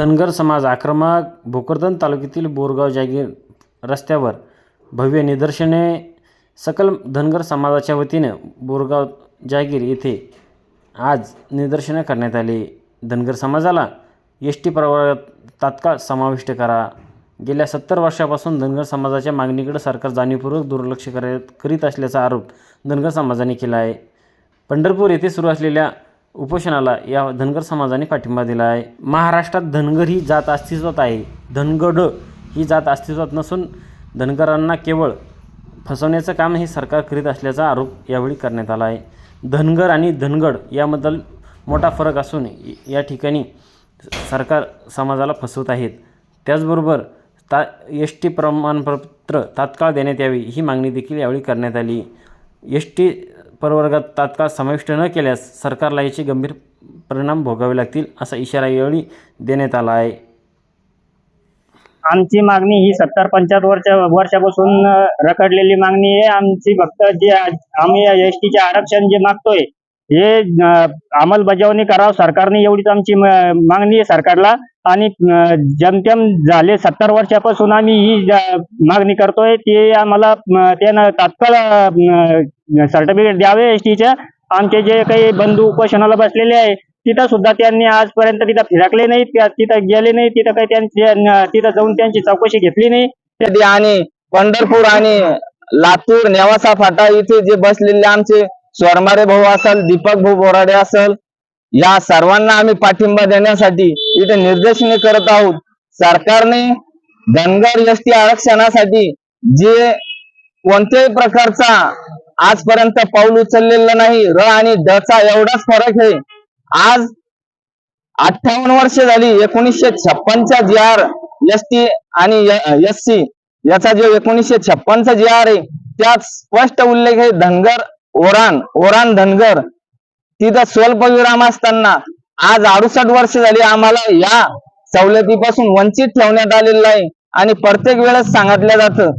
धनगर समाज आक्रमक भोकरदन तालुक्यातील बोरगाव जागीर रस्त्यावर भव्य निदर्शने सकल धनगर समाजाच्या वतीनं बोरगाव जागीर येथे आज निदर्शनं करण्यात आली. धनगर समाजाला एस टी प्रवर्गात तात्काळ समाविष्ट करा. गेल्या सत्तर वर्षापासून धनगर समाजाच्या मागणीकडे सरकार जाणीवपूर्वक दुर्लक्ष करत करीत असल्याचा आरोप धनगर समाजाने केला आहे. पंढरपूर येथे सुरू असलेल्या उपोषणाला या धनगर समाजाने पाठिंबा दिला आहे महाराष्ट्रात धनगर ही जात अस्तित्वात आहे. धनगड ही जात अस्तित्वात नसून धनगरांना केवळ फसवण्याचं काम हे सरकार करीत असल्याचा आरोप यावेळी करण्यात आला आहे धनगर आणि धनगड याबद्दल मोठा फरक असून या ठिकाणी सरकार समाजाला फसवत आहेत. त्याचबरोबर ता एस टी प्रमाणपत्र तात्काळ देण्यात यावी ही मागणी देखील यावेळी करण्यात आली. एस टी प्रवर्गात तात्काळ समाविष्ट न केल्यास सरकारला याचे गंभीर परिणाम भोगावे लागतील असा इशारा यावेळी देण्यात आला आहे. आमची मागणी ही सत्तर पंच्याहत्तर वर्ष वर्षापासून रखडलेली मागणी आहे. आमची फक्त जे आम्ही एस टीचे आरक्षण जे मागतोय हे अंमलबजावणी करावं. सरकारने एवढीच आमची मागणी आहे सरकारला. आणि जमतेम झाले सत्तर वर्षापासून आम्ही ही मागणी करतोय. ते आम्हाला त्यानं तात्काळ सर्टिफिकेट द्यावे एस टीच्या आमचे जे काही बंधू उपोषणाला बसलेले आहे तिथं सुद्धा त्यांनी आजपर्यंत तिथं फिरकले नाही तिथं गेले नाही तिथं काही त्यांची तिथं जाऊन त्यांची चौकशी घेतली नाही. आणि पंढरपूर आणि लातूर नेवासा फाटा इथे जे बसलेले आमचे स्वरमारे भाऊ असल दीपक भाऊ बोराडे असल या सर्वांना आम्ही पाठिंबा देण्यासाठी इथे निर्देशने करत आहोत. सरकारने धनगर एसटी आरक्षणासाठी जे कोणत्याही प्रकारचा आजपर्यंत पाऊल उचललेलं नाही र आणि ड चा एवढाच फरक आहे. आज अठ्ठावन्न वर्ष झाली एकोणीसशे छप्पनचा जी आर एस टी आणि एस सी याचा जो एकोणीसशे छप्पनचा जी आर आहे त्यात स्पष्ट उल्लेख आहे धनगर ओरान ओरान धनगर. तिथं स्वल्पविराम असताना आज अडुसष्ट वर्ष झाली आम्हाला या सवलतीपासून वंचित ठेवण्यात आलेलं आहे आणि प्रत्येक वेळेस सांगितलं जातं.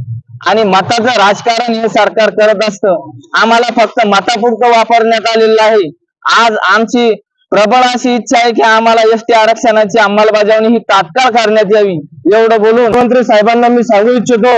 आणि मताचं राजकारण हे सरकार करत असतं. आम्हाला फक्त मतापुरतं वापरण्यात आलेलं आहे. आज आमची प्रबळ अशी इच्छा आहे की आम्हाला एस टी आरक्षणाची अंमलबजावणी ही तात्काळ करण्यात यावी. एवढं बोलून मुख्यमंत्री साहेबांना मी सांगू इच्छितो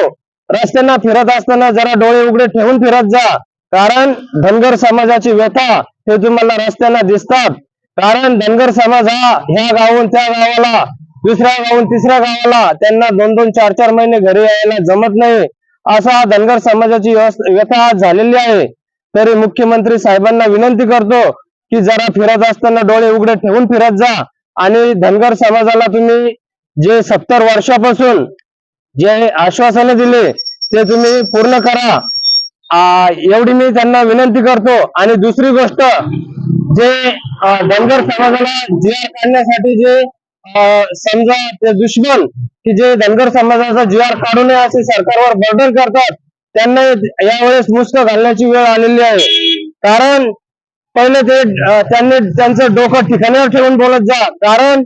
रस्त्यांना फिरत असताना जरा डोळे उघडे ठेवून फिरत जा. कारण धनगर समाजाची व्यथा हे तुम्हाला रस्त्यांना दिसतात. कारण धनगर समाज हा ह्या गावून त्या गावाला दुसऱ्या गावून तिसऱ्या गावाला त्यांना दोन दोन चार चार महिने घरी यायला जमत नाही. असा धनगर समाजाची व्यथा आज झालेली आहे. तरी मुख्यमंत्री साहेबांना विनंती करतो की जरा फिरत असताना डोळे उघडे ठेवून फिरत जा आणि धनगर समाजाला तुम्ही जे सत्तर वर्षापासून जे आश्वासने दिले ते तुम्ही पूर्ण करा. एवढी मी त्यांना विनंती करतो. आणि दुसरी गोष्ट जे धनगर समाजाला जीआर काढण्यासाठी जे समजा ते दुश्मन की जे धनगर समाजाचा जीआर काढू नये असे सरकारवर बॉर्डर करतात त्यांना यावेळेस मुस्क घालण्याची वेळ आलेली आहे. कारण पहिले ते त्यांनी त्यांचं डोकं ठिकाणावर ठेवून बोलत जा. कारण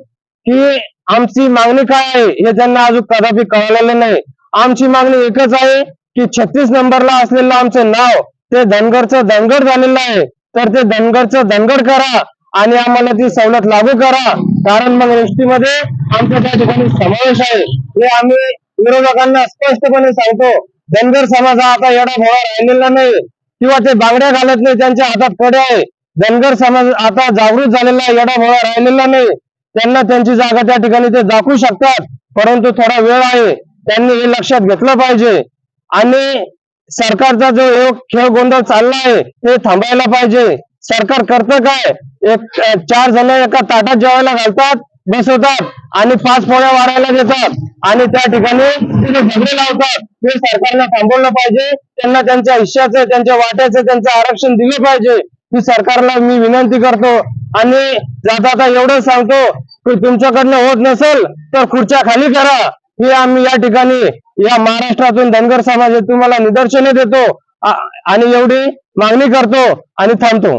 की आमची मागणी काय आहे हे त्यांना अजून कदापि कळलेलं नाही. आमची मागणी एकच आहे की छत्तीस नंबरला असलेलं आमचं नाव ते धनगरचं धनगड झालेलं आहे. तर ते धनगरचं धनगड करा आणि आम्हाला ती सवलत लागू करा. कारण मग एसटीमध्ये आमच्या त्या ठिकाणी समावेश आहे. हे आम्ही विरोधकांना स्पष्टपणे सांगतो धनगर समाज हा आता एवढा भोळा राहिलेला नाही. किंवा ते बांगड्या घालत नाही त्यांच्या हातात कडे आहे. धनगर समाज आता जागृत झालेला आहे एवढा भोळा राहिलेला नाही. त्यांना त्यांची जागा त्या ठिकाणी ते दाखवू शकतात परंतु थोडा वेळ आहे. त्यांनी हे लक्षात घेतलं पाहिजे. आणि सरकारचा जो एक खेळ गोंधळ चालला आहे ते थांबायला पाहिजे. सरकार करतं काय? एक चार जण एका ताटात जेवायला घालतात बसवतात आणि पाच पोळ्या वाढायला देतात. आणि त्या ठिकाणी झगडे लावतात. हे सरकारनं थांबवलं पाहिजे. त्यांना त्यांच्या हिश्श्याचं त्यांच्या वाट्याचं त्यांचं आरक्षण दिलं पाहिजे. ही सरकारला मी विनंती करतो. आणि जाता आता एवढं सांगतो की तुमच्याकडनं होत नसेल तर खुर्च्या खाली करा. हे आम्ही या ठिकाणी या महाराष्ट्रातून धनगर समाज तुम्हाला निदर्शने देतो. आणि एवढी मागणी करतो आणि थांबतो.